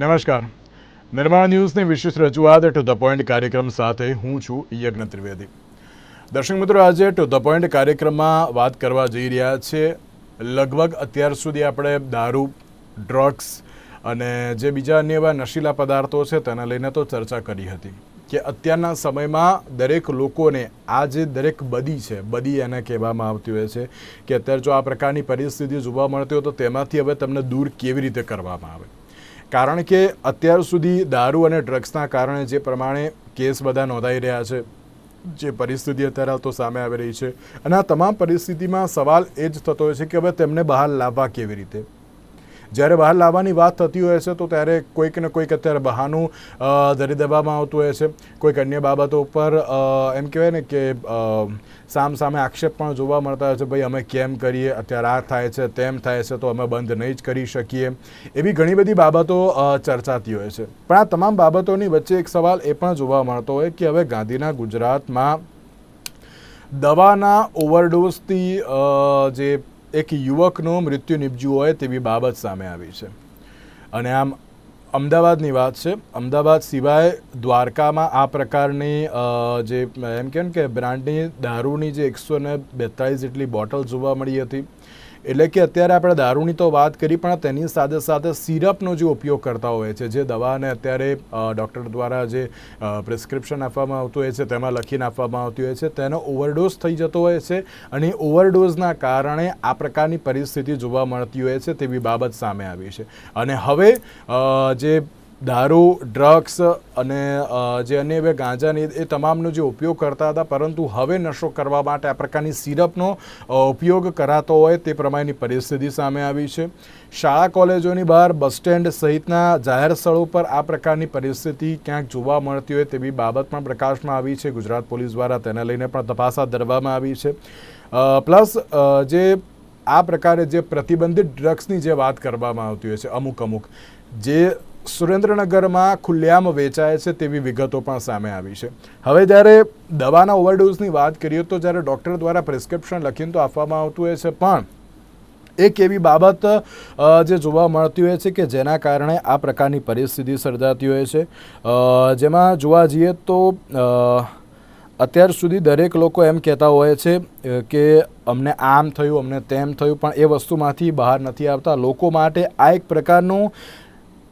નમસ્કાર. નિર્માણ ન્યૂઝની વિશેષ રજૂઆત ટુ ધ પોઈન્ટ કાર્યક્રમ સાથે હું છું યજ્ઞ ત્રિવેદી. દર્શક મિત્રો, આજે ટુ ધ પોઈન્ટ કાર્યક્રમમાં વાત કરવા જઈ રહ્યા છે. લગભગ અત્યાર સુધી આપણે દારૂ ડ્રગ્સ અને જે બીજા અન્ય એવા નશીલા પદાર્થો છે તેના લઈને તો ચર્ચા કરી હતી કે અત્યારના સમયમાં દરેક લોકોને આ જે દરેક બદી છે, બદી એને કહેવામાં આવતી હોય છે કે અત્યારે જો આ પ્રકારની પરિસ્થિતિ જોવા મળતી હોય તો તેમાંથી હવે તમને દૂર કેવી રીતે કરવામાં આવે? કારણ કે અત્યાર સુધી દારૂ અને ડ્રગ્સના કારણે જે પ્રમાણે કેસ બધા નોંધાઈ રહ્યા છે, જે પરિસ્થિતિ અત્યારે તો સામે આવી રહી છે. અને આ તમામ પરિસ્થિતિમાં સવાલ એ જ થતો હોય છે કે હવે તેમને બહાર લાવવા કેવી રીતે? જ્યારે બહાર લાવવાની વાત થતી હોય છે તો ત્યારે કોઈક ને કોઈક અત્યારે બહાનું ધરી દેવામાં આવતું હોય છે. કોઈક અન્ય બાબતો ઉપર એમ કહેવાય ને કે સામ સામે આક્ષેપ પણ જોવા મળતા હોય છે, ભાઈ, અમે કેમ કરીએ? અત્યારે આ થાય છે, તેમ થાય છે, તો અમે બંધ નહીં જ કરી શકીએ. એવી ઘણી બધી બાબતો ચર્ચાતી હોય છે. પણ આ તમામ બાબતોની વચ્ચે એક સવાલ એ પણ જોવા મળતો હોય કે હવે ગાંધીના ગુજરાતમાં દવાના ઓવરડોઝથી જે એક યુવકનું મૃત્યુ નિપજ્યું હોય તેવી બાબત સામે આવી છે. અને આમ અમદાવાદની વાત છે. અમદાવાદ સિવાય દ્વારકામાં આ પ્રકારની જે એમ કેમ કે બ્રાન્ડની, દારૂની જે એકસો ને બેતાળીસ જેટલી બોટલ જોવા મળી હતી. એટલે કે અત્યારે આપણે દારૂની તો વાત કરી, પણ તેની સાથે સાથે સિરપનો જે ઉપયોગ કરતા હોય છે, જે દવાને અત્યારે ડૉક્ટર દ્વારા જે પ્રિસ્ક્રિપ્શન આપવામાં આવતું હોય છે, તેમાં લખીને આપવામાં આવતી હોય છે, તેનો ઓવરડોઝ થઈ જતો હોય છે અને ઓવરડોઝના કારણે આ પ્રકારની પરિસ્થિતિ જોવા મળતી હોય છે તેવી બાબત સામે આવી છે. અને હવે જે દારૂ ડ્રગ્સ અને જે અન્ય બે ગાંજાની એ તમામનો જે ઉપયોગ કરતા હતા, પરંતુ હવે નશો કરવા માટે આ પ્રકારની સિરપનો ઉપયોગ કરાતો હોય તે પ્રમાણેની પરિસ્થિતિ સામે આવી છે. શાળા, કોલેજોની બહાર, બસ સ્ટેન્ડ સહિતના જાહેર સ્થળો પર આ પ્રકારની પરિસ્થિતિ ક્યાંક જોવા મળતી હોય તેવી બાબત પણ પ્રકાશમાં આવી છે. ગુજરાત પોલીસ દ્વારા તેને લઈને પણ તપાસ હાથ ધરવામાં આવી છે. પ્લસ જે આ પ્રકારે જે પ્રતિબંધિત ડ્રગ્સની જે વાત કરવામાં આવતી હોય છે અમુક અમુક જે સુરેન્દ્રનગરમાં ખુલ્લેઆમ વેચાય છે તેવી વિગતો પણ સામે આવી છે. હવે જ્યારે દવાના ઓવરડોઝની વાત કરીએ તો જ્યારે ડૉક્ટર દ્વારા પ્રિસ્ક્રિપ્શન લખીને તો આપવામાં આવતું હોય છે, પણ એક એવી બાબત જે જોવા મળતી હોય છે કે જેના કારણે આ પ્રકારની પરિસ્થિતિ સર્જાતી હોય છે. જેમાં જોવા જઈએ તો અત્યાર સુધી દરેક લોકો એમ કહેતા હોય છે કે અમને આમ થયું, અમને તેમ થયું, પણ એ વસ્તુમાંથી બહાર નથી આવતા. લોકો માટે આ એક પ્રકારનું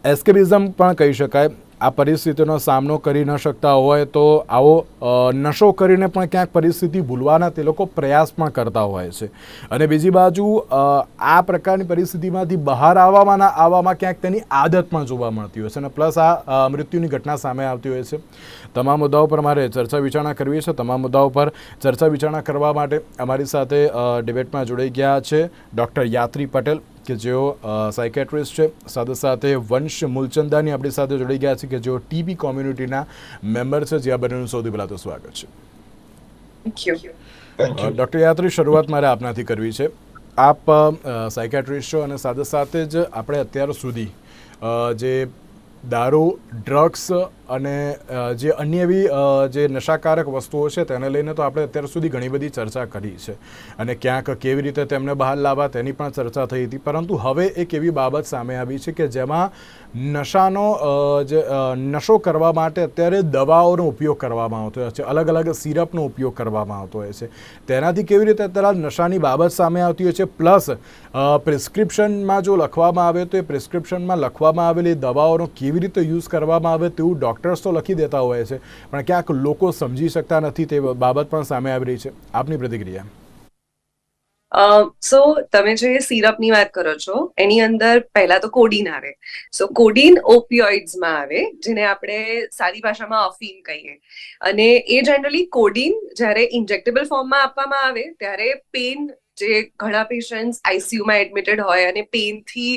એસ્કેપિઝમ પણ કહી શકાય. આ પરિસ્થિતિનો સામનો કરી ન શકતા હોય તો આવો નશો કરીને પણ ક્યાંક પરિસ્થિતિ ભૂલવાના તે લોકો પ્રયાસ પણ કરતા હોય છે. અને બીજી બાજુ આ પ્રકારની પરિસ્થિતિમાંથી બહાર આવવામાં આવવામાં ક્યાંક તેની આદત પણ જોવા મળતી હોય છે અને પ્લસ આ મૃત્યુની ઘટના સામે આવતી હોય છે. તમામ મુદ્દાઓ પર મારે ચર્ચા વિચારણા કરવી છે. તમામ મુદ્દાઓ પર ચર્ચા વિચારણા કરવા માટે અમારી સાથે ડિબેટમાં જોડાઈ ગયા છે ડૉક્ટર યાત્રી પટેલ. કે જેઓ સાયકેટ્રિસ્ટ છે સાથે સાથે વંશ મૂલચંદાની આપણી સાથે જોડાઈ ગયા છે કે જેઓ ટીબી કોમ્યુનિટીના મેમ્બર છે જે આ બંનેનું સૌથી પહેલાં તો સ્વાગત છે. ડૉક્ટર યાત્રી શરૂઆત મારે આપનાથી કરવી છે. આપ સાયકેટ્રિસ્ટ છો અને સાથે સાથે જ આપણે અત્યાર સુધી જે દારૂ ડ્રગ્સ અને જે અન્ય એવી જે નશાકારક વસ્તુઓ છે તેને લઈને તો આપણે અત્યાર સુધી ઘણી બધી ચર્ચા કરી છે. અને ક્યાંક કેવી રીતે તેમને બહાર લાવવા તેની પણ ચર્ચા થઈ હતી. પરંતુ હવે એક એવી બાબત સામે આવી છે કે જેમાં નશાનો જે નશો કરવા માટે અત્યારે દવાઓનો ઉપયોગ કરવામાં આવતો હોય છે. અલગ અલગ સિરપનો ઉપયોગ કરવામાં આવતો હોય છે. તેનાથી કેવી રીતે અત્યારે નશાની બાબત સામે આવતી હોય છે? પ્લસ પ્રિસ્ક્રિપ્શનમાં જો લખવામાં આવે તો એ પ્રિસ્ક્રિપ્શનમાં લખવામાં આવેલી દવાઓનો કેવી રીતે યુઝ કરવામાં આવે તેવું ડૉક્ટર્સ તો લખી દેતા હોય છે, પણ ક્યાંક લોકો સમજી શકતા નથી તે બાબત પણ સામે આવી રહી છે. આપની પ્રતિક્રિયા? સો તમે જે સિરપની વાત કરો છો, એની અંદર પહેલા તો કોડીન આવે. સો કોડીન ઓપિયોઇડ્સમાં આવે, જેને આપણે સારી ભાષામાં અફીન કહીએ. અને એ જનરલી કોડીન જ્યારે ઇન્જેક્ટેબલ ફોર્મમાં આપવામાં આવે, ત્યારે પેન જે ઘણા પેશન્ટ આઈસીયુમાં એડમિટેડ હોય અને પેનથી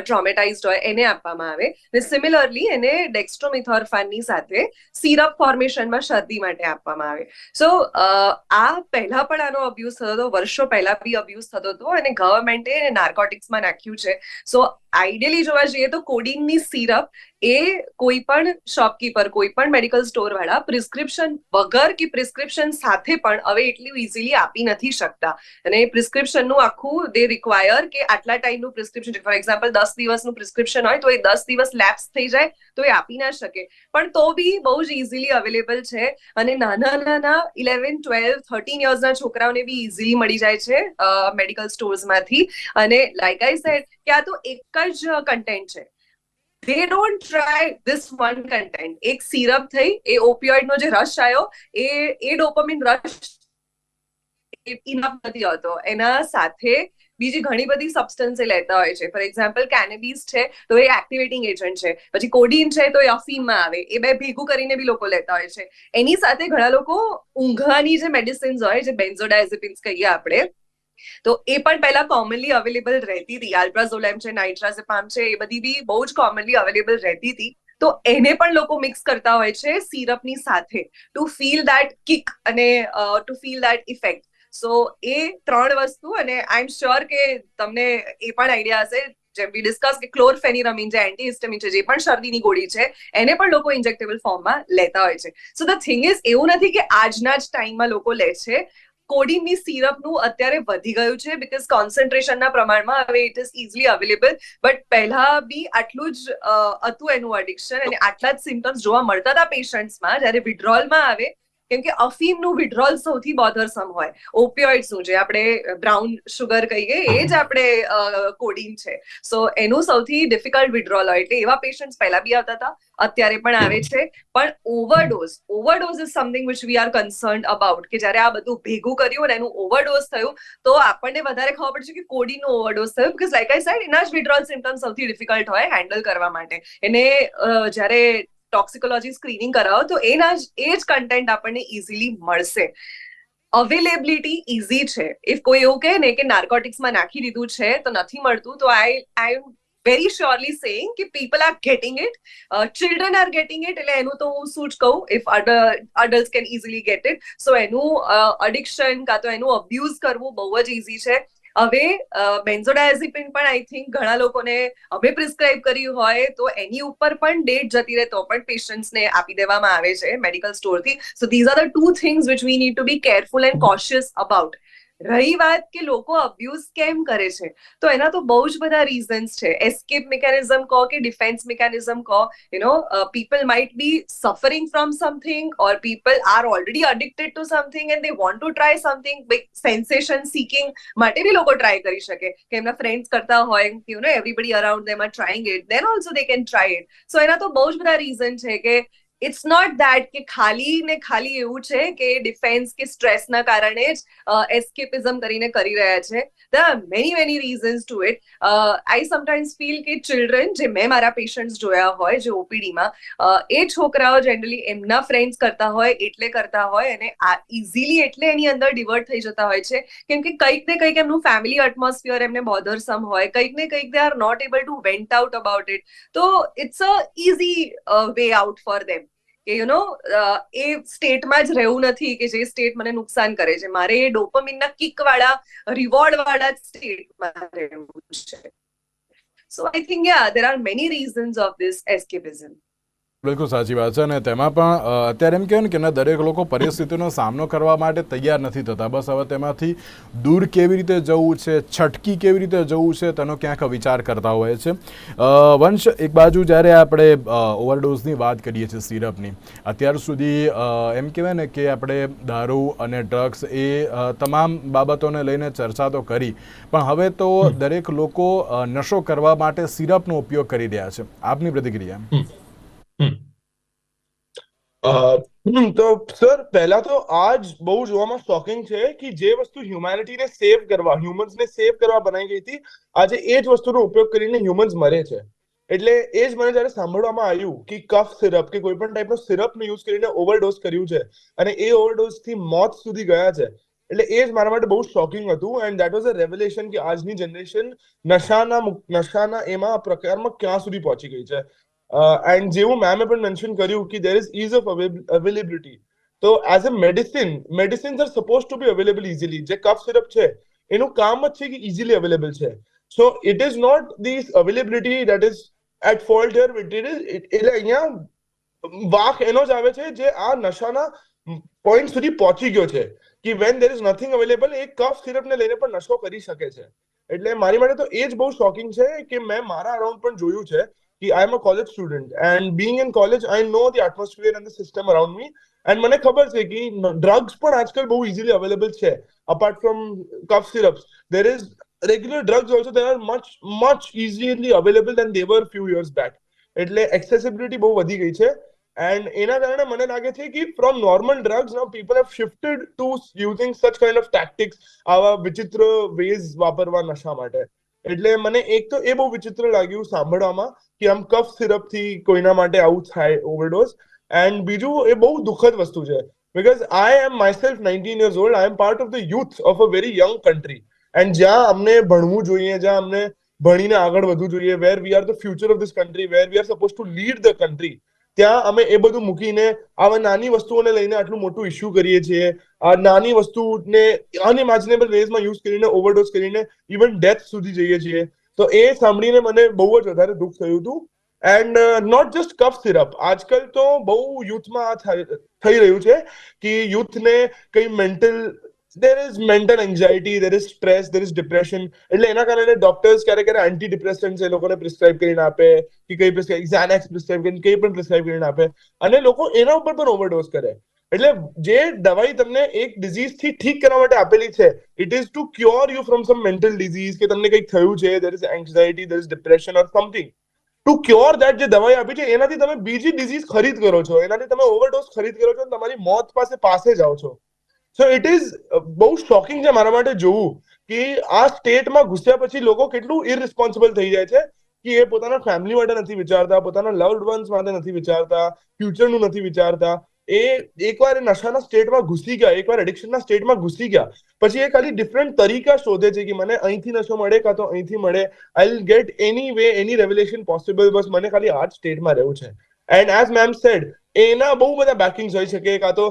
ટ્રોમેટાઇઝડ હોય એને આપવામાં આવે. ને સિમિલરલી એને ડેક્સ્ટ્રોમિથોરફાનની સાથે સિરપ ફોર્મેશનમાં શરદી માટે આપવામાં આવે. સો આ પહેલા પણ આનો અબ્યુઝ થતો હતો, વર્ષો પહેલા બી અબ્યુઝ થતો હતો અને ગવર્મેન્ટે એને નાર્કોટિક્સમાં નાખ્યું છે. સો આઈડિયલી જોવા જઈએ તો કોડિનની સિરપ એ કોઈ પણ શોપકીપર કોઈ પણ મેડિકલ સ્ટોર વાળા પ્રિસ્ક્રિપ્શન વગર કે પ્રિસ્ક્રિપ્શન સાથે પણ હવે એટલી ઇઝીલી આપી નથી શકતા. અને પ્રિસ્ક્રિપ્શનનું આખું દે રિક્વાયર કે આટલા ટાઈમનું પ્રિસ્ક્રિપ્શન ફોર એક્ઝામ્પલ દસ દિવસનું પ્રિસ્ક્રિપ્શન હોય તો એ દસ દિવસ લેપ્સ થઈ જાય તો એ આપી ના શકે. પણ તો બી બહુ જ ઇઝીલી અવેલેબલ છે. અને નાના નાના ઇલેવન ટ્વેલ્વ થર્ટીન યર્સના છોકરાઓને બી ઇઝીલી મળી જાય છે મેડિકલ સ્ટોર્સમાંથી અને લાઈક આઈ સેડ કે આ તો એક જ કન્ટેન્ટ છે. They don't try this one content. એક સિરપ થઈ એ ઓપિયોઇડ નો જે રશ આવ્યો એ એ ડોપામિન રશ ઇનફ નથી હોતો. એના સાથે બીજી ઘણી બધી સબસ્ટન્સ એ લેતા હોય છે. ફોર એક્ઝામ્પલ કેનેબીસ છે, તો એ એક્ટિવેટિંગ એજન્ટ છે. પછી કોડીન છે, તો એ અફીમમાં આવે. એ બે ભેગું કરીને બી લોકો લેતા હોય છે. એની સાથે ઘણા લોકો ઊંઘવાની જે મેડિસિન્સ હોય, જે બેન્ઝોડાયઝેપિન્સ કહીએ આપણે તો એ પણ પહેલા કોમનલી અવેલેબલ રહેતી હતી. આલ્પ્રાઝોલેમ છે નાઇટ્રાઝેપામ છે, એ બધી બી બહુ જ કોમનલી અવેલેબલ રહેતી હતી. તો એને પણ લોકો મિક્સ કરતા હોય છે સિરપની સાથે ટુ ફીલ દેટ કિક અને to feel that effect so એ ત્રણ વસ્તુ અને આઈ એમ શ્યોર કે તમને એ પણ આઈડિયા હશે. જેમ બી ડિસ્કસ કે ક્લોરફેનિરામિન જે એન્ટીહિસ્ટામિન છે, જે પણ શરદીની ગોળી છે, એને પણ લોકો ઇન્જેક્ટેબલ ફોર્મમાં લેતા હોય છે. સો ધ થિંગ ઇઝ એવું નથી કે આજના જ ટાઈમમાં લોકો લે છે. કોડિનની સિરપનું અત્યારે વધી ગયું છે બીકોઝ કોન્સન્ટ્રેશનના પ્રમાણમાં હવે it is easily available but પહેલા બી આટલું જ હતું એનું એડિક્શન અને આટલા જ સિમ્ટમ્સ જોવા મળતા હતા પેશન્ટ્સમાં જ્યારે વિડ્રોલમાં આવે કેમ કે અફીમનું વિડ્રોલ સૌથી બોધરસમ હોય. ઓપિયોઇડ્સનું જે આપણે બ્રાઉન શુગર કહીએ, એ જ આપણે કોડિન છે. સો એનું સૌથી ડિફિકલ્ટ વિડ્રોલ હોય. એટલે એવા પેશન્ટ્સ પહેલા બી આવતા હતા, અત્યારે પણ આવે છે. પણ overdose overdose is something which we are concern about કે જ્યારે આ બધું ભેગું કર્યું અને એનું ઓવરડોઝ થયું, તો આપણને વધારે ખબર પડશે કે કોડીનો ઓવરડોઝ થયું. બીકોઝ લાઈક આઈ સાઈડ એના જ વિડ્રોલ સિમ્ટમ સૌથી ડિફિકલ્ટ હોય હેન્ડલ કરવા માટે. એને જ્યારે ટોક્સિકોલોજી સ્ક્રીનિંગ કરાવો તો એના એ જ કન્ટેન્ટ આપણને ઇઝીલી મળશે. અવેલેબિલિટી ઇઝી છે. ઇફ કોઈ એવું કહે ને કે નાર્કોટિક્સમાં નાખી દીધું છે, તો નથી મળતું, તો I I am very surely saying કે people are getting it children are getting it એટલે એનું તો હું શું જ કહું? If adult can easily get it so એનું અડિક્શન કાં તો એનું અબ્યુઝ કરવું બહુ જ ઇઝી છે. હવે બેન્ઝોડાયઝિપિન પણ આઈ થિંક ઘણા લોકોને અમે પ્રિસ્ક્રાઇબ કર્યું હોય, તો એની ઉપર પણ ડેટ જતી રહે તો પણ પેશન્ટ્સને આપી દેવામાં આવે છે medical સ્ટોરથી. So these are the two things which we need to be careful and cautious about રહી વાત કે લોકો અબ્યુઝ કેમ કરે છે? તો એના તો બહુ જ બધા રીઝન્સ છે. એસ્કેપ મિકેનિઝમ કહો કે ડિફેન્સ મિકેનિઝમ કહો you know people might be suffering from something or people are already addicted to something and they want to try something big sensation seeking માટે બી લોકો ટ્રાય કરી શકે. કે એમના ફ્રેન્ડ્સ કરતા હોય you know everybody around them are trying it then also they can try it so એના તો બહુ જ બધા રીઝન છે કે ઇટ્સ નોટ દેટ કે ખાલી ને ખાલી એવું છે કે ડિફેન્સ કે સ્ટ્રેસના કારણે જ એસ્કેપિઝમ કરીને કરી રહ્યા છે there are many many reasons to it I sometimes feel કે ચિલ્ડ્રન જે મેં મારા પેશન્ટ્સ જોયા હોય જે ઓપીડીમાં એ છોકરાઓ જનરલી એમના ફ્રેન્ડ્સ કરતા હોય એટલે કરતા હોય અને આ ઇઝીલી એટલે એની અંદર ડિવર્ટ થઈ જતા હોય છે કેમ કે કંઈક ને કંઈક એમનું ફેમિલી એટમોસ્ફિયર એમને બોધરસમ હોય કંઈક ને કંઈક they are not able to vent out about it તો it's a easy way out for them કે યુ નો એ સ્ટેટમાં જ રહેવું નથી કે જે સ્ટેટ મને નુકસાન કરે છે. મારે એ ડોપમિનના કિક વાળા રિવોર્ડ વાળા સ્ટેટમાં રહેવું છે. So I think ya there are many reasons of this escapism બિલકુલ સાચી વાત છે અને તેમાં પણ અત્યારે એમ કહેવાય ને કે દરેક લોકો પરિસ્થિતિનો સામનો કરવા માટે તૈયાર નથી થતા. બસ હવે તેમાંથી દૂર કેવી રીતે જવું છે છટકી કેવી રીતે જવું છે તેનો ક્યાંક વિચાર કરતા હોય છે. વંશ એક બાજુ જ્યારે આપણે ઓવરડોઝની વાત કરીએ છીએ સિરપની અત્યાર સુધી એમ કહેવાય ને કે આપણે દારૂ અને ડ્રગ્સ એ તમામ બાબતોને લઈને ચર્ચા તો કરી પણ હવે તો દરેક લોકો નશો કરવા માટે સિરપનો ઉપયોગ કરી રહ્યા છે. આપની પ્રતિક્રિયા? તો સર પહેલા તો આજ બહુ જોવામાં શોકિંગ છે કે જે વસ્તુ હ્યુમેનિટીને સેવ કરવા હ્યુમન્સને સેવ કરવા બનાવી ગઈ હતી આજે એ જ વસ્તુનો ઉપયોગ કરીને હ્યુમન્સ મરે છે. એટલે એ જ મને જયારે સાંભળવામાં આવ્યું કે કફ સિરપ કે કોઈ પણ ટાઈપનો સિરપનો યુઝ કરીને ઓવરડોઝ કર્યું છે અને એ ઓવરડોઝથી મોત સુધી ગયા છે, એટલે એ જ મારા માટે બહુ શોકિંગ હતું and that was a revelation કે આજની જનરેશન નશાના નશાના એમાં પ્રકારમાં ક્યાં સુધી પહોંચી ગઈ છે. એન્ડ જેવું મેમે પણ મેન્શન કર્યું કે there is is of availability તો as a medicine medicines are suppose to be available easily જે કફ સિરપ છે, એનું કામ જ છે કે ઇઝીલી અવેલેબલ છે. So it is not this availability that is at fault here એટલે અહીંયા વાક એનો જ આવે છે જે આ નશાના પોઈન્ટ સુધી પહોંચી ગયો છે. કે when there is nothing available A cough સિરપને લઈને પણ નશો કરી શકે છે. એટલે મારી માટે તો એ જ બહુ શોકિંગ છે કે મેં મારા અરાઉન્ડ પણ જોયું છે I am a college student and being in college I know the atmosphere and the system around me and મને ખબર છે કે ડ્રગ્સ પણ આજકાલ બહુ ઇઝીલી અવેલેબલ છે apart from cough syrups there is regular drugs also there are much much easily available then they were few years back. એટલે accessibility બહુ વધી ગઈ છે. એન્ડ એના કારણે મને લાગે છે કે from normal drugs now people have shifted to using such kind of tactics આવા વિચિત્ર વેઝ વાપરવા નશા માટે. એટલે મને એક તો એ બહુ વિચિત્ર લાગ્યું સાંભળવામાં કે આમ કફ સિરપથી કોઈના માટે આવું થાય ઓવરડોઝ. એન્ડ બીજું એ બહુ દુઃખદ વસ્તુ છે. Because I am myself nineteen years old I am part of the youth of a very young country and જ્યાં અમને ભણવું જોઈએ, જ્યાં અમને ભણીને આગળ વધવું જોઈએ where we are the future of this country where we are suppose to lead the country ત્યાં અમે એ બધું મૂકીને આવા નાની વસ્તુઓને લઈને આટલું મોટું ઇશ્યુ કરીએ છીએ. આ નાની વસ્તુને અનઇમેજિનેબલ વેઝમાં યુઝ કરીને ઓવરડોઝ કરીને ઇવન ડેથ સુધી જઈએ છીએ. તો એ સાંભળીને મને બહુ જ વધારે દુઃખ થયું હતું. And not just cough syrup આજકાલ તો બહુ યુથમાં આ થઈ રહ્યું છે કે યુથને કઈ mental there is mental anxiety there is stress there is depression એટલે એના કારણે ડોક્ટર્સ ક્યારે ક્યારે એન્ટી ડિપ્રેસન્ટ એ લોકોને પ્રિસ્ક્રાઇબ કરીને આપે, કે કઈ પ્રિસ્ક્રાઇબ ઝાનેક્સ પ્રિસ્ક્રાઇબ કરીને, કઈ પણ પ્રિસ્ક્રાઇબ કરીને આપે. અને લોકો એના ઉપર પણ ઓવરડોઝ કરે. એટલે જે દવાઈ તમને એક ડિઝીઝથી ઠીક કરવા માટે આપેલી છે it is to cure you from some mental disease કે તમને કંઈક થયું છે there is anxiety there is depression or something to cure that જે દવાઈ આપી છે, એનાથી તમે બીજી ડિઝીઝ ખરીદ કરો છો. એનાથી તમે ઓવરડોઝ ખરીદ કરો છો તમારી મોત પાસે પાસે જાઓ છો. સો ઇટ ઇઝ બહુ શોકિંગ છે મારા માટે જોવું કે આ સ્ટેટમાં ઘૂસ્યા પછી લોકો કેટલું ઇરરિસ્પોન્સિબલ થઈ જાય છે કે એ પોતાના ફેમિલી માટે નથી વિચારતા, પોતાના લવડ વન્સ માટે નથી વિચારતા ફ્યુચરનું નથી વિચારતા. એ એકવાર નશાના સ્ટેટમાં ઘૂસી ગયા, એકવાર એડિક્શનના સ્ટેટમાં ઘૂસી ગયા. પછી એ ખાલી ડિફરન્ટ તરીકા શોધે છે કે મને અહીંથી નશો મળે કાં તો અહીંથી મળે. I will get anyway any revelation possible બસ મને ખાલી આ સ્ટેટમાં રહેવું છે. એન્ડ એઝ મેમ સેડ એના બહુ બધા બેકિંગ્સ હોઈ શકે, કાં તો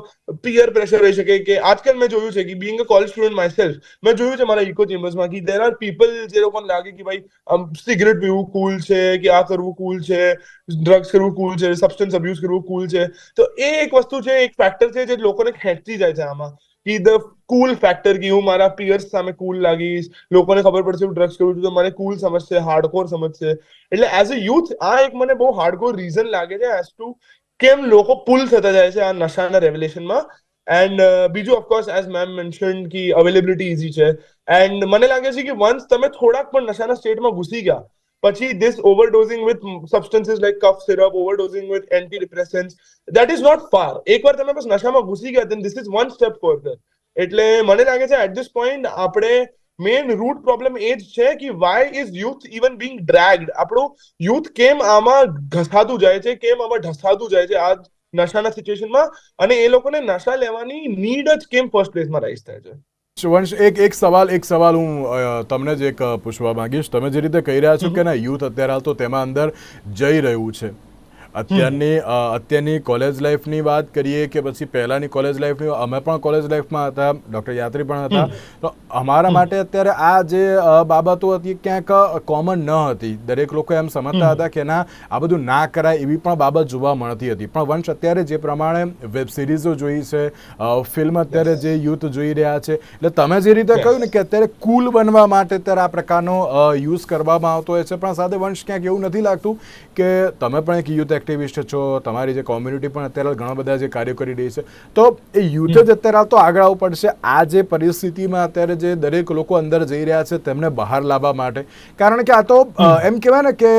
પિયર પ્રેશર હોઈ શકે કે આજકાલ મેં જોયું છે કે being a college student myself મેં જોયું છે મારા ઇકો ચેમ્બર્સમાં કે દેર આર પીપલ જે લોકોને લાગે કે ભાઈ સિગરેટ પીવું કુલ છે, કે આ કરવું કુલ છે ડ્રગ્સ કરવું કુલ છે સબસ્ટન્સ અબ્યુઝ કરવું કુલ છે. તો એ એક વસ્તુ છે, એક ફેક્ટર છે જે લોકોને ખેંચતી જાય છે આમાં. કે ધ કુલ ફેક્ટર કે હું મારા પિયર્સ સામે કુલ લાગીશ લોકોને ખબર પડશે હું ડ્રગ્સ કરું છું તો મને કુલ સમજશે હાર્ડકોર સમજશે એટલે એઝ અ યુથ આ એક મને બહુ હાર્ડકોર રીઝન લાગે છે એઝ ટુ કેમ લોકો પુલ થતા જાય છે આ નશાના રેવલેશનમાં એન્ડ બીજું of course as ma'am mention કે અવેલેબિલિટી ઇઝી છે એન્ડ મને લાગે છે કે વન્સ તમે થોડાક પણ નશાના સ્ટેટમાં ઘૂસી ગયા પછી this overdosing with substances like cough syrup, overdosing with antidepressants, that is not far. એકવાર તમે બસ નશામાં ઘૂસી ગયા, then this is one step further. એટલે મને લાગે છે એટ ધીસ પોઈન્ટ આપણે મેઇન રૂટ પ્રોબ્લેમ એ જ છે કે why is youth even being dragged આપણું યુથ કેમ આમાં ઘસાતું જાય છે, કેમ આમાં ઢસાતું જાય છે આ નશાના સિચ્યુએશનમાં અને એ લોકોને નશા લેવાની નીડ જ કેમ ફર્સ્ટ પ્લેસમાં રાઈઝ થાય છે? વંશ એક એક સવાલ એક સવાલ હું તમને જ એક પૂછવા માંગીશ. તમે જે રીતે કહી રહ્યા છો કે ના યુથ અત્યારે હાલ તો તેમાં અંદર જઈ રહ્યું છે. અત્યારની અત્યારની કોલેજ લાઈફની વાત કરીએ કે પછી પહેલાંની કોલેજ લાઈફની અમે પણ કોલેજ લાઈફમાં હતા ડૉક્ટર યાત્રી પણ હતા. તો અમારા માટે અત્યારે આ જે બાબતો હતી ક્યાંક કોમન ન હતી. દરેક લોકો એમ સમજતા હતા કે ના આ બધું ના કરાય એવી પણ બાબત જોવા મળતી હતી. પણ વંશ અત્યારે જે પ્રમાણે વેબ સિરીઝો જોઈ છે ફિલ્મ અત્યારે જે યુથ જોઈ રહ્યા છે એટલે તમે જે રીતે કહ્યું ને કે અત્યારે કુલ બનવા માટે અત્યારે આ પ્રકારનો યુઝ કરવામાં આવતો હોય છે પણ સાથે વંશ ક્યાંક એવું નથી લાગતું કે તમે પણ એક યુથ એક્ટિવિસ્ટ છો તમારી જે કોમ્યુનિટી પણ અત્યારે ઘણા બધા જે કાર્યો કરી રહી છે. તો એ યુથ જ અત્યારે તો આગળ આવવું પડશે. આ જે પરિસ્થિતિમાં અત્યારે જે દરેક લોકો અંદર જઈ રહ્યા છે તેમને બહાર લાવવા માટે. કારણ કે આ તો એમ કહેવાય ને કે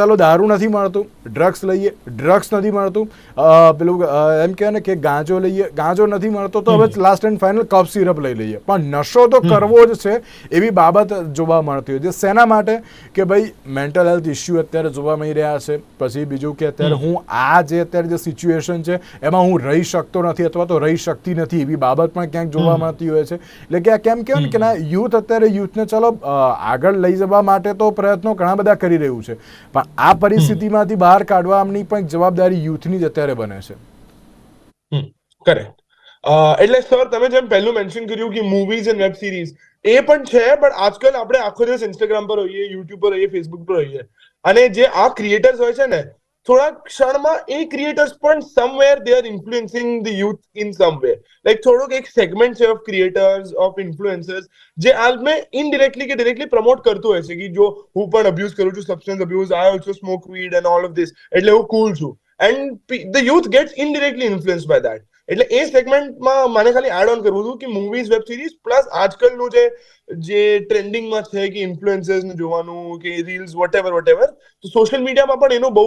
ચાલો દારૂ નથી મળતું ડ્રગ્સ લઈએ ડ્રગ્સ નથી મળતું. પેલું એમ કહેવાય ને કે ગાંજો લઈએ ગાંજો નથી મળતો તો હવે last and final cough syrup લઈ લઈએ. પણ નશો તો કરવો જ છે એવી બાબત જોવા મળતી હોય છે. શેના માટે કે ભાઈ મેન્ટલ હેલ્થ ઇસ્યુ અત્યારે જોવા મળી રહ્યા છે. પછી બીજું કે અત્યારે હું આ જે અત્યારે જે સિચ્યુએશન છે એમાં હું રહી શકતો નથી અથવા તો રહી શકતી નથી એવી બાબત પણ ક્યાંક જોવા મળતી હોય છે. એટલે કે આ કેમ કહેવાય ને કે ના યુથ અત્યારે યુથને ચલો આગળ લઈ જવા માટે તો પ્રયત્નો ઘણા બધા કરી રહ્યું છે. પણ આ પરિસ્થિતિમાંથી બહાર કાઢવાની પણ જવાબદારી યુથની જ અત્યારે બને છે. કરેક્ટ એટલે સર તમે જેમ પહેલું મેન્શન કર્યું કે મૂવીઝ એન્ડ વેબ સિરીઝ એ પણ છે પણ આજકાલ આપણે આખો દિવસ ઇન્સ્ટાગ્રામ પર હોઈએ યુટ્યુબ પર હોઈએ ફેસબુક પર હોઈએ. અને જે આ ક્રિએટર્સ હોય છે ને થોડા ક્ષણમાં એ ક્રિએટર્સ પણ somewhere they are influencing the youth in some way like થોડુંક એક સેગમેન્ટ છે ઓફ ક્રિએટર્સ ઓફ ઇન્ફ્લુએન્સર્સ જે આ મેં ઇનડિરેક્ટલી કે ડિરેક્ટલી પ્રમોટ કરતું હોય છે કે જો હું પણ અબ્યુઝ કરું છું substance abuse I also smoke weed and all of this એટલે હું કુલ છું. And the youth gets indirectly influence by that એટલે એ સેગમેન્ટમાં મને ખાલી એડ ઓન કરવું હતું કે મૂવીઝ વેબ સિરીઝ પ્લસ આજકાલનું જે જે ટ્રેન્ડિંગમાં છે કે ઇન્ફ્લુએન્સર્સને જોવાનું કે reels whatever whatever તો સોશિયલ મીડિયામાં પણ એનું બહુ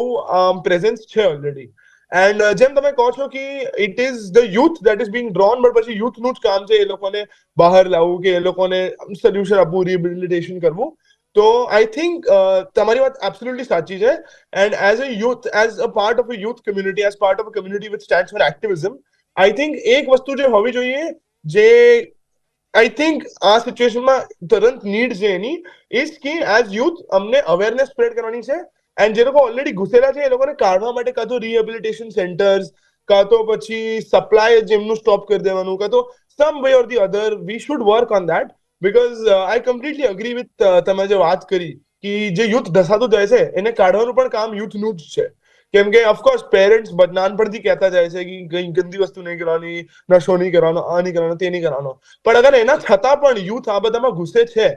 પ્રેઝન્સ છે ઓલરેડી એન્ડ જેમ તમે કહો છો કે it is the youth that is being drawn but પછી યુથનું જ કામ છે એ લોકોને બહાર લાવવું કે એ લોકોને સોલ્યુશન આપવું રિહેબિલિટેશન કરવું. તો આઈ થિંક તમારી વાત એબ્સોલ્યુટલી સાચી છે. And as a youth as a part of a youth community as part of a community which stand for activism I think એક વસ્તુ જે હોવી જોઈએ જે આઈ થિંક આ સિચ્યુએશનમાં તરંત નીડ છે એની ઇઝ કે એઝ યુથ અમને અવેરનેસ સ્પ્રેડ કરવાની છે એન્ડ જે લોકો ઓલરેડી ઘૂસેલા છે એ લોકોને કાઢવા માટે કાં તો રિહેબિલિટેશન સેન્ટર્સ કાં તો પછી સપ્લાય જેમનું સ્ટોપ કરી દેવાનું કાં તો some way or the other we should work on that because I completely agree with તમે જે વાત કરી કે જે યુથ ધસાતું જાય છે એને કાઢવાનું પણ કામ યુથનું જ છે કેમ કે ઓફકોર્સ પેરેન્ટ્સ નાનપણથી કહેતા જાય છે કે કઈ ગંદી વસ્તુ નહીં કરવાની, નશો નહીં કરવાનો, આ નહીં કરવાનો, તે નહીં કરવાનો. પણ અગર એના છતાં પણ યુથ આ બધામાં ઘુસે છે,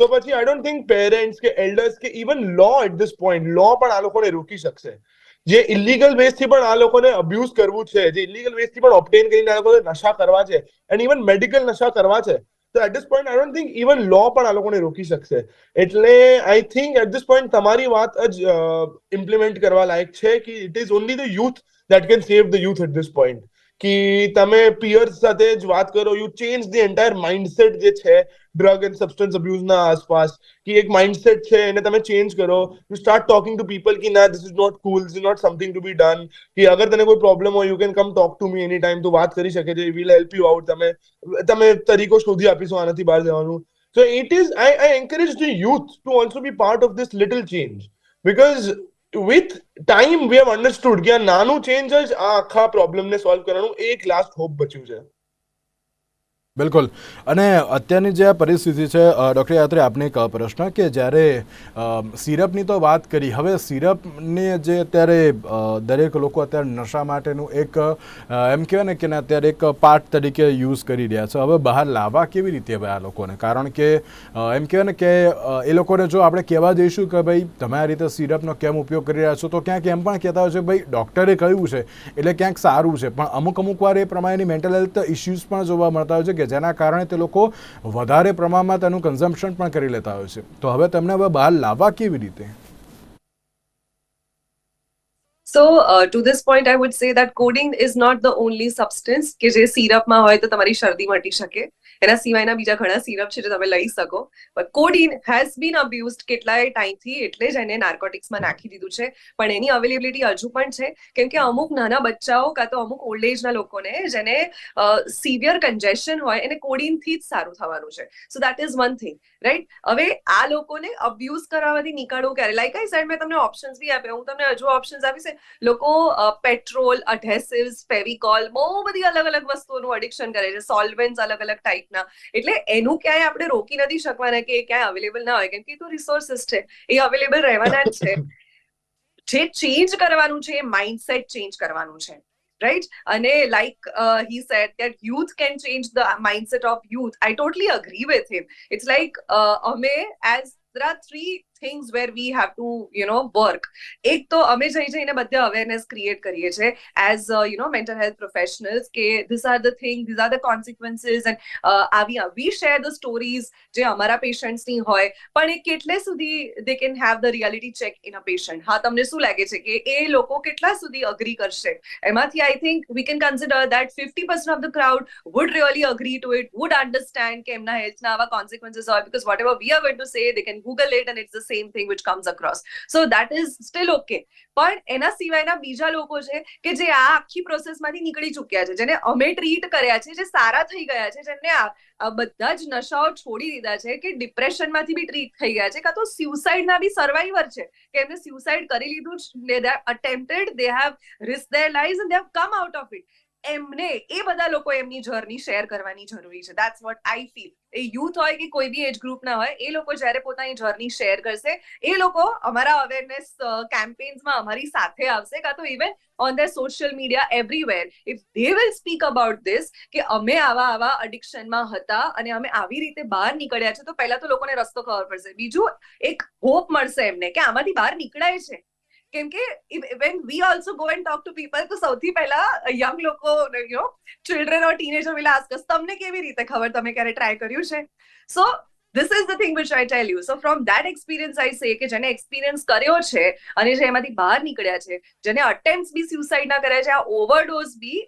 તો પછી આઈ ડોન્ટ થિંક પેરેન્ટ્સ કે એલ્ડર્સ કે even law at this point law પણ આ લોકોને રોકી શકશે. જે ઇલીગલ વેસ્ટથી પણ આ લોકોને અબ્યુઝ કરવું છે, જે ઇલીગલ વેસ્ટથી પણ ઓપ્ટેન કરીને આ લોકોને નશા કરવા છે એન્ડ ઇવન મેડિકલ નશા કરવા છે તો at this point I don't think even law પણ આ લોકોને રોકી શકશે. એટલે I think at this point તમારી વાત જ ઇમ્પ્લિમેન્ટ કરવા લાયક છે કે it is only the youth that can save the youth at this point કે તમે પિયર્સ સાથે જ વાત કરો you change the entire mindset જે છે ડ્રગ એન્ડ સબસ્ટન્સ અબ્યુઝના આસપાસ, કે એક માઇન્ડસેટ છે એને તમે ચેન્જ કરો you start talking to people કે ના this is not cool this is not something to be done કે અગર તને કોઈ પ્રોબ્લેમ હોય you can come talk to me any time તું વાત કરી શકે છે વિલ હેલ્પ યુ આઉટ તમે તમે તરીકો શોધી આપીશું આનાથી બહાર જવાનું. So it is I I encourage the youth to also be part of this little change because with time we have understood કે આ નાનું ચેન્જ જ આ આખા પ્રોબ્લેમને સોલ્વ કરવાનું એક લાસ્ટ હોપ બચ્યું છે. બિલકુલ. અને અત્યારની જે પરિસ્થિતિ છે ડૉક્ટર યાત્રે, આપને એક પ્રશ્ન કે જ્યારે સિરપની તો વાત કરી, હવે સિરપને જે અત્યારે દરેક લોકો અત્યારે નશા માટેનું એક એમ કહેવાય ને કે અત્યારે એક પાર્ટ તરીકે યુઝ કરી રહ્યા છે. હવે બહાર લાવવા કેવી રીતે હવે આ લોકોને? કારણ કે એમ કહેવાય ને કે એ લોકોને જો આપણે કહેવા જઈશું કે ભાઈ, તમે આ રીતે સિરપનો કેમ ઉપયોગ કરી રહ્યા છો? તો ક્યાંક એમ પણ કહેતા હોય છે, ભાઈ, ડૉક્ટરે કહ્યું છે, એટલે ક્યાંક સારું છે. પણ અમુક અમુક વાર એ પ્રમાણેની મેન્ટલ હેલ્થ ઇસ્યુઝ પણ જોવા મળતા હોય છે કે જેના કારણે તે લોકો વધારે પ્રમાણમાં તેનું કન્ઝમ્પશન પણ કરી લેતા હોય છે. તો હવે તેમને હવે બહાર લાવવા કેવી રીતે? So to this point I would say that codeine is not the only substance કે જે સિરપમાં હોય તો તમારી શરદી મટી શકે. એના સિવાયના બીજા ઘણા સિરપ છે જે તમે લઈ શકો. But codeine has been abused કેટલાય ટાઈમથી એટલે જ એને નાર્કોટિક્સમાં નાખી દીધું છે. પણ એની અવેલેબિલિટી હજુ પણ છે. કેમ કે અમુક નાના બચ્ચાઓ કાં તો અમુક ઓલ્ડ એજના લોકોને જેને સિવિયર કન્જેશન હોય એને કોડિનથી જ સારું થવાનું છે. So that is one thing right હવે આ લોકોને અબ્યુઝ કરાવવાથી નીકળવું ક્યારે? લાઈક આઈ સાઈડ મેં તમને ઓપ્શન્સ બી આપ્યા. હું તમને હજુ ઓપ્શન્સ આપીશ. લોકો પેટ્રોલ અઢેસિવ્સ ફેવિકોલ બહુ બધી અલગ અલગ વસ્તુઓનું એડિક્શન કરે છે. સોલ્વેન્ટ્સ અલગ અલગ ટાઈપના એટલે એનું ક્યાંય આપણે રોકી નથી શકવાના કે એ ક્યાંય અવેલેબલ ના હોય. કેમ કે તો રિસોર્સિસ છે. એ અવેલેબલ રહેવાના જ છે. જે ચેન્જ કરવાનું છે એ માઇન્ડસેટ ચેન્જ કરવાનું છે. Right? and like uh, he said that youth can change the mindset of youth. I totally agree with him. It's like uh, ame as there things where we have to you know work એક તો અમે જઈ જઈને બધે awareness create કરીએ છીએ as you know mental health professionals કે this are the thing this are the consequences and આવી વી શેર ધ સ્ટોરીઝ જે અમારા પેશન્ટ્સની હોય પણ એ કેટલે સુધી they can have the reality check in a patient હા તમને શું લાગે છે કે એ લોકો કેટલા સુધી અગ્રી કરશે એમાંથી I think we can consider that fifty percent of the crowd would really agree to it would understand કે એમના હેલ્થના આવા કોન્સિક્વન્સીસ હોય because whatever we are going to say they can google it and it's same thing which comes across so that is still okay પણ એના સિવાયના બીજા લોકો છે કે જે આ આખી પ્રોસેસમાંથી નીકળી ચૂક્યા છે, જેને અમે ટ્રીટ કર્યા છે, જે સારા થઈ ગયા છે, જેમને બધા જ નશાઓ છોડી દીધા છે, કે ડિપ્રેશનમાંથી બી ટ્રીટ થઈ ગયા છે, કાં તો સ્યુસાઇડના બી સર્વાઈવર છે, કે એમને સ્યુસાઇડ કરી લીધું they attempted they have risk there lies and they have come out of it એમને, એ બધા લોકો એમની જર્ની શેર કરવાની જરૂરી છે. દેટ્સ વોટ આઈ ફીલ એ યુથ હોય કે કોઈ બી એજ ગ્રુપના હોય, એ લોકો જ્યારે પોતાની જર્ની શેર કરશે, એ લોકો અમારા અવેરનેસ કેમ્પેન્સમાં અમારી સાથે આવશે કાં તો even on the social media everywhere if they will speak about this કે અમે આવા આવા અડિક્શનમાં હતા અને અમે આવી રીતે બહાર નીકળ્યા છે, તો પહેલા તો લોકોને રસ્તો ખબર પડશે. બીજું એક હોપ મળશે એમને કે આમાંથી બહાર નીકળાય છે. કેમ કે when we also go and talk to people તો સૌથી પહેલા યંગ લોકો you know children or teenager will ask તમને કેવી રીતે ખબર? તમે ક્યારે ટ્રાય કર્યું છે? So this is the thing which I tell you so from that experience I say કે જેને એક્સપિરિયન્સ કર્યો છે અને જે એમાંથી બહાર નીકળ્યા છે, જેને અટેમ્પ્ટ બી સ્યુસાઇડ ના કર્યા છે, આ ઓવરડોઝ બી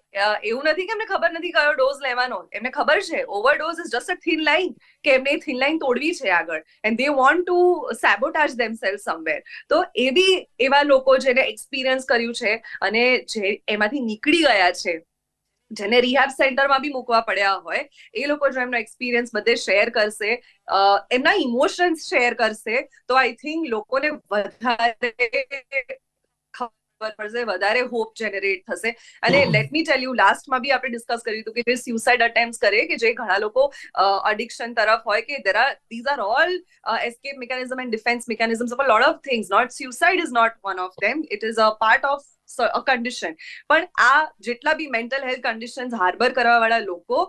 એવું નથી કે એમને ખબર નથી કયો ડોઝ લેવાનો. એમને ખબર છે overdose is just a thin line કે એમને થિન લાઇન તોડવી છે આગળ. And they want to sabotage themselves somewhere તો એ બી એવા લોકો જેને એક્સપિરિયન્સ કર્યું છે અને જે એમાંથી નીકળી ગયા છે. જેને રિહાબ સેન્ટરમાં બી મૂકવા પડ્યા હોય એ લોકો જો એમનો એક્સપિરિયન્સ બધે શેર કરશે અ, એમના ઇમોશન્સ શેર કરશે તો આઈ થિંક લોકોને વધારે ખબર પડશે વધારે હોપ જનરેટ થશે. અને લેટ મી ટેલ યુ લાસ્ટમાં બી આપણે ડિસ્કસ કર્યું હતું કે જે સ્યુસાઇડ અટેમ્પ્ટ કરે કે જે ઘણા લોકો અડિક્શન તરફ હોય કે there are these are all escape mechanism and defence mechanisms of a lot of things not suicide is not one of them it is a part of a પણ આ જેટલા be mental health conditions harbour કરવા વાળા લોકો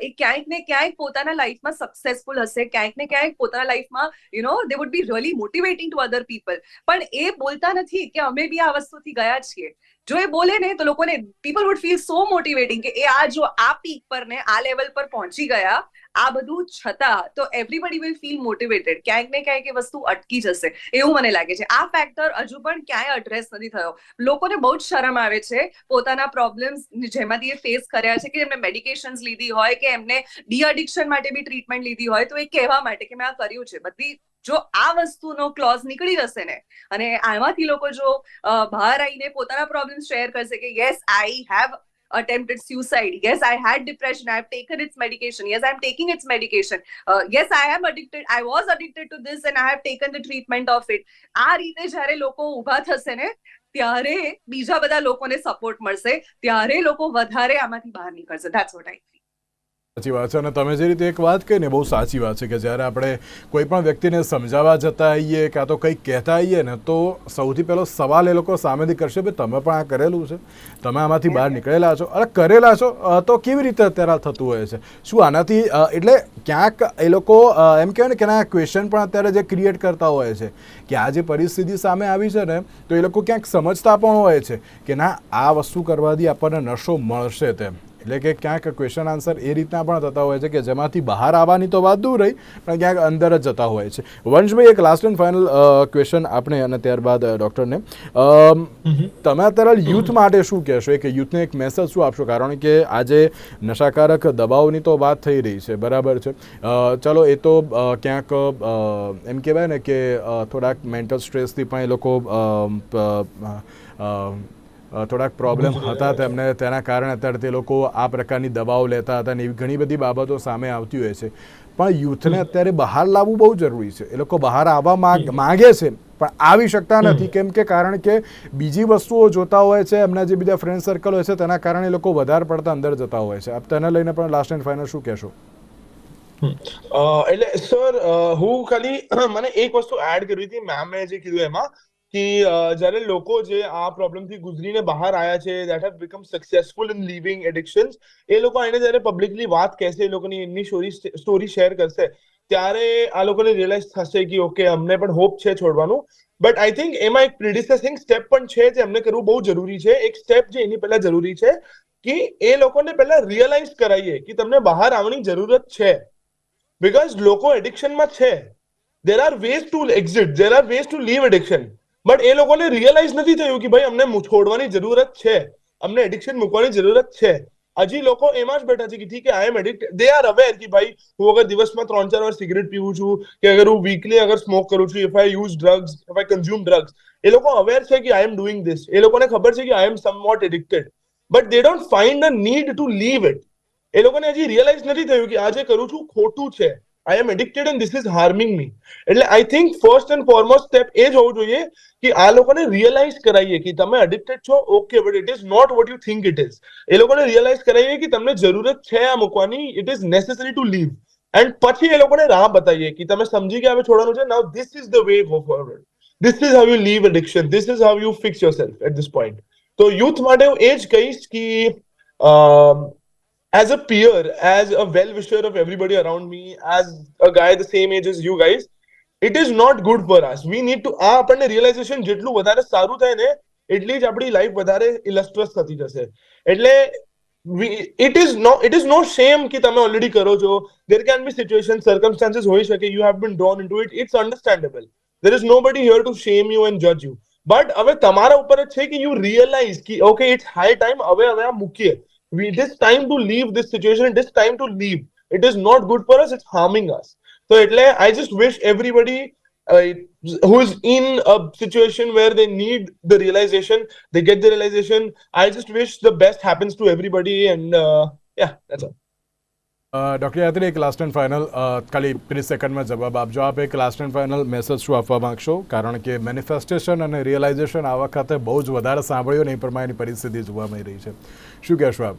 એ ક્યાંક ને ક્યાંક પોતાના લાઈફમાં સક્સેસફુલ હશે. ક્યાંક ને ક્યાંક પોતાના લાઈફમાં you know they would be really motivating to other people પણ એ બોલતા નથી કે અમે બી આ વસ્તુથી ગયા છીએ. જો એ બોલે ને, તો લોકોને people would feel so motivating કે એ આ જો આ પીક પર ને, આ લેવલ પર પહોંચી ગયા આ બધું છતાં તો એવરીબડી વિલ ફીલ મોટિવેટેડ ક્યાંક ને ક્યાંક એ વસ્તુ અટકી જશે. એવું મને લાગે છે. આ ફેક્ટર હજુ પણ ક્યાંય અડ્રેસ નથી થયો. લોકોને બહુ જ શરમ આવે છે પોતાના પ્રોબ્લેમ્સ જેમાંથી એ ફેસ કર્યા છે કે એમને મેડિકેશન્સ લીધી હોય કે એમને ડી અડિક્શન માટે બી ટ્રીટમેન્ટ લીધી હોય તો એ કહેવા માટે કે મેં આ કર્યું છે. બધી જો આ વસ્તુનો ક્લોઝ નીકળી જશે ને અને આમાંથી લોકો જો બહાર આવીને પોતાના પ્રોબ્લેમ શેર કરશે કે yes I have attempted suicide yes i had depression i have taken its medication yes i'm taking its medication uh, yes i am addicted i was addicted to this and i have taken the treatment of it આ રીતે જ્યારે લોકો ઊભા થશે ને ત્યારે બીજા બધા લોકોને સપોર્ટ મળશે ત્યારે લોકો વધારે આમાંથી બહાર નીકળશે ધેટ્સ વોટ આઈ સાચી વાત છે. અને તમે જે રીતે એક વાત કહી ને બહુ સાચી વાત છે કે જ્યારે આપણે કોઈ પણ વ્યક્તિને સમજાવવા જતા આવીએ કાં તો કંઈક કહેતા આવીએ ને, તો સૌથી પહેલો સવાલ એ લોકો સામેથી કરશે ભાઈ તમે પણ આ કરેલું છે. તમે આમાંથી બહાર નીકળેલા છો. અરે, કરેલા છો? તો કેવી રીતે અત્યારે થતું હોય છે? શું આનાથી એટલે ક્યાંક એ લોકો એમ કહેવાય ને કે ના ક્વેશ્ચન પણ અત્યારે જે ક્રિએટ કરતા હોય છે કે આ જે પરિસ્થિતિ સામે આવી છે ને, તો એ લોકો ક્યાંક સમજતા પણ હોય છે કે ના, આ વસ્તુ કરવાથી આપણને નશો મળશે તેમ. એટલે કે ક્યાંક ક્વેશ્ચન આન્સર એ રીતના પણ થતા હોય છે કે જેમાંથી બહાર આવવાની તો વાત દૂર રહી પણ ક્યાંક અંદર જ જતા હોય છે. વંશભાઈ એક લાસ્ટ એન્ડ ફાઇનલ ક્વેશ્ચન આપણે અને ત્યારબાદ ડૉક્ટરને તમે અત્યારે યુથ માટે શું કહેશો? કે યુથને એક મેસેજ શું આપશો? કારણ કે આજે નશાકારક દબાવની તો વાત થઈ રહી છે બરાબર છે. ચલો એ તો ક્યાંક એમ કહેવાય ને કે થોડાક મેન્ટલ સ્ટ્રેસથી પણ એ લોકો થોડાક પ્રોબ્લેમ હતા તેમને તેના કારણે અત્યારે તે લોકો આ પ્રકારની દવાઓ લેતા હતા અને એવી ઘણી બધી બાબતો સામે આવતી હોય છે. પણ યુથને અત્યારે બહાર લાવવું બહુ જરૂરી છે. એ લોકો બહાર આવવા માગે છે પણ આવી શકતા નથી. કેમ કે કારણ કે બીજી વસ્તુઓ જોતા હોય છે એમના જે બીજા ફ્રેન્ડ સર્કલ હોય છે તેના કારણે એ લોકો વધારે પડતા અંદર જતા હોય છે. આપ તેને લઈને પણ લાસ્ટ એન્ડ ફાઇનલ શું કહેશો? એટલે સર હું ખાલી મને એક વસ્તુ એડ કરવી હતી. મેમે જે કીધું એમાં કે જ્યારે લોકો જે આ પ્રોબ્લેમથી ગુજરીને બહાર આવ્યા છે that have become successful in living addictions એ લોકો આને જ્યારે પબ્લિકલી વાત કહેશે એ લોકોની એમની સ્ટોરી સ્ટોરી શેર કરશે ત્યારે આ લોકોને રિયલાઇઝ થશે કે ઓકે અમને પણ હોપ છે છોડવાનું બટ આઈ થિંક એમાં એક પ્રિડિસેસિંગ સ્ટેપ પણ છે જે અમને કરવું બહુ જરૂરી છે એક સ્ટેપ જે એની પહેલા જરૂરી છે કે એ લોકોને પહેલા રિયલાઇઝ કરાવીએ કે તમને બહાર આવવાની જરૂરત છે બીકોઝ લોકો એડિક્શનમાં છે there are ways to exit there are ways to leave addiction but એ લોકોને રિયલાઇઝ નથી થયું કે ભાઈ અમને છોડવાની જરૂરત છે. અમને એડિક્શન મૂકવાની જરૂરત છે. હજી લોકો એમાં જ બેઠા છે કે ઠીક I am addict they are aware કે ભાઈ હું અગર દિવસમાં ત્રણ, ચાર વાર સિગરેટ પીવું છું કે અગર હું વીકલી અગર સ્મોક કરું છું if I use drugs if I consume drugs એ લોકો અવેર છે કે આઈ એમ ડુઈંગ ધીસ એ લોકોને ખબર છે કે I am somewhat addicted but they don't find a need to leave it એ લોકોને હજી રિયલાઇઝ નથી થયું કે આ જે કરું છું, ખોટું છે. I am addicted and this is harming me એટલે I think first and foremost step એ જ હોવું જોઈએ કે આ લોકોને રિયલાઇઝ કરાવીએ કે તમે એડિક્ટેડ છો okay but it is not what you think it is એ લોકોને રિયલાઇઝ કરાવીએ કે તમને જરૂરત છે આ મૂકવાની it is necessary to leave and પછી એ લોકોને રાહ બતાવીએ કે તમે સમજી ગયા હવે છોડવાનું છે now this is the way go forward this is how you leave addiction this is how you fix yourself at this point તો યુથ માટે હું એ જ કહીશ કે as a peer, as a well wisher of everybody around me, as a guy the same age as you guys, it is not good for us. We need to આ આપણને realisation જેટલું વધારે સારું થાય ને એટલી જ આપણી લાઈફ વધારે ઇલસ્ટ્રસ થતી જશે. એટલે it is no it is no shame કે તમે ઓલરેડી કરો છો. There can be situation circumstances હોઈ શકે you have been drawn into it it's understandable there is nobody here to shame you and જજ યુ બટ હવે તમારા ઉપર જ છે કે યુ રિયલાઇઝ કે ઓકે ઇટ્સ હાઈ ટાઈમ હવે હવે આ મૂકીએ. we it is time to leave this situation it is time to leave it is not good for us it's harming us so એટલે i just wish everybody uh, who is in a situation where they need the realization they get the realization i just wish the best happens to everybody and uh, yeah that's all Doctor Yatri એક last and final ખાલી ત્રીસ સેકન્ડમાં જવાબ આપજો. આપ એક last and final message શું આપવા માગશો? કારણ કે મેનિફેસ્ટેશન અને રિયલાઇઝેશન આ વખતે બહુ જ વધારે સાંભળ્યું ને એ પ્રમાણેની પરિસ્થિતિ જોવા મળી રહી છે. શું કહેશો આપ?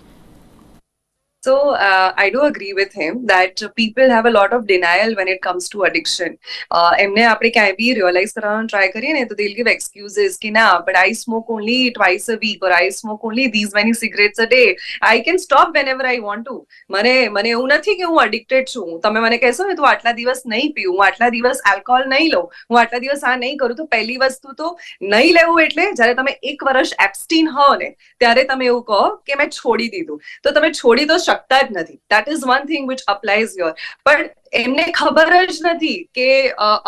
So uh, I do agree with him that people have a lot of denial when it comes to addiction. Uh, એમને આપણે ક્યાંય બી રિયલાઇઝ કરવાનો ટ્રાય કરીએ ને તો they'll give excuses કે ના but I smoke only twice a week or I smoke only these many cigarettes a day. I can stop whenever I want to. મને મને એવું નથી કે હું addicted છું તમે મને કહેશો ને તું આટલા દિવસ નહીં પીવું હું આટલા દિવસ આલ્કોહોલ નહીં લઉં હું આટલા દિવસ આ નહીં કરું તો પહેલી વસ્તુ તો નહીં લેવું એટલે જ્યારે તમે એક વર્ષ એબ્સ્ટીન હો ને ત્યારે તમે એવું કહો કે મેં છોડી દીધું તો તમે છોડી તો શકતા જ નથી. That is one thing which applies your પણ એમને ખબર જ નથી કે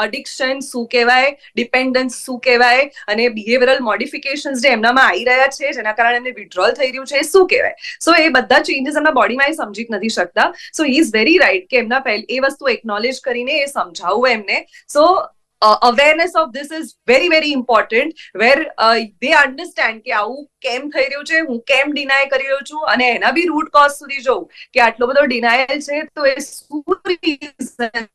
અડિક્શન શું કહેવાય ડિપેન્ડન્સ શું કહેવાય, અને બિહેવિયરલ મોડિફિકેશન્સ જે એમનામાં આવી રહ્યા છે, જેના કારણે એમને વિડ્રોલ થઈ રહ્યું છે, એ શું કહેવાય? સો એ બધા ચેન્જીસ એમના બોડીમાં એ સમજી નથી શકતા. સો ઇઝ વેરી રાઇટ કે એમના પહેલ, એ વસ્તુ એકનોલેજ કરીને એ સમજાવવું એમને. So uh, awareness of this is very very important where uh, they understand કે આવું કેમ થઈ રહ્યું છે હું કેમ ડિનાય કરી રહ્યો છું અને એના બી રૂટ કોઝ સુધી જોઉં કે આટલો બધો ડિનાયલ છે તો એ શું રીઝન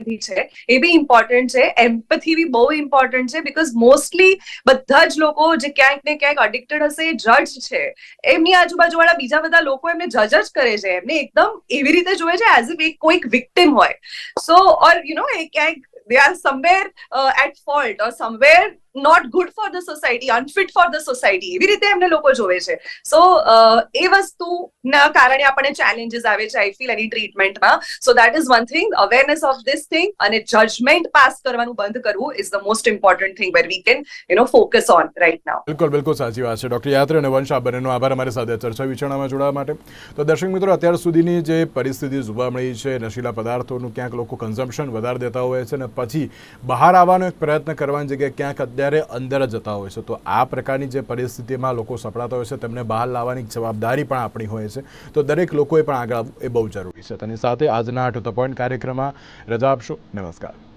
છે? એ બી ઇમ્પોર્ટન્ટ છે. એમ્પથી બી બહુ ઇમ્પોર્ટન્ટ છે બીકોઝ મોસ્ટલી બધા જ લોકો જે ક્યાંક ને ક્યાંક અડિક્ટેડ હશે એ જજ છે. એમની આજુબાજુવાળા બીજા બધા લોકો એમને જજ જ કરે છે. એમને એકદમ એવી રીતે જોવે છે એઝ ઇફ એ કોઈક વિક્ટિમ હોય. સો ઓર યુ નો એ ક્યાંક they are somewhere uh, at fault or somewhere not good for the society unfit for the society એવી રીતે એમને લોકો જોવે છે. સો એ વસ્તુના કારણે આપણને ચેલેન્જીસ આવે છે આઈ ફીલ એની ટ્રીટમેન્ટમાં so that is one thing awareness of this thing અને જજમેન્ટ પાસ કરવાનું બંધ કરવું is the most important thing where we can you know focus on right now બિલકુલ બિલકુલ સાચી વાત છે. ડૉક્ટર યાત્રી અને વંશ આ બંનેનો આભાર અમારી સાથે ચર્ચા વિચારણામાં જોડાવા માટે. તો દર્શક મિત્રો, અત્યાર સુધીની જે પરિસ્થિતિ જોવા મળી છે, નશીલા પદાર્થોનું ક્યાંક લોકો કન્ઝમ્પશન વધારે દેતા હોય છે અને પછી બહાર આવવાનો એક પ્રયત્ન કરવાની જગ્યાએ ક્યાંક અત્યારે અંદર જતા હોય છે. તો આ પ્રકારની જે પરિસ્થિતિમાં લોકો સપડાતા હોય છે, તેમને બહાર લાવવાની જવાબદારી પણ આપણી હોય છે. તો દરેક લોકોએ પણ આગળ એ બહુ જરૂરી છે. તેની સાથે આજના આઠ પોઈન્ટ કાર્યક્રમમાં રજા આપશો. નમસ્કાર.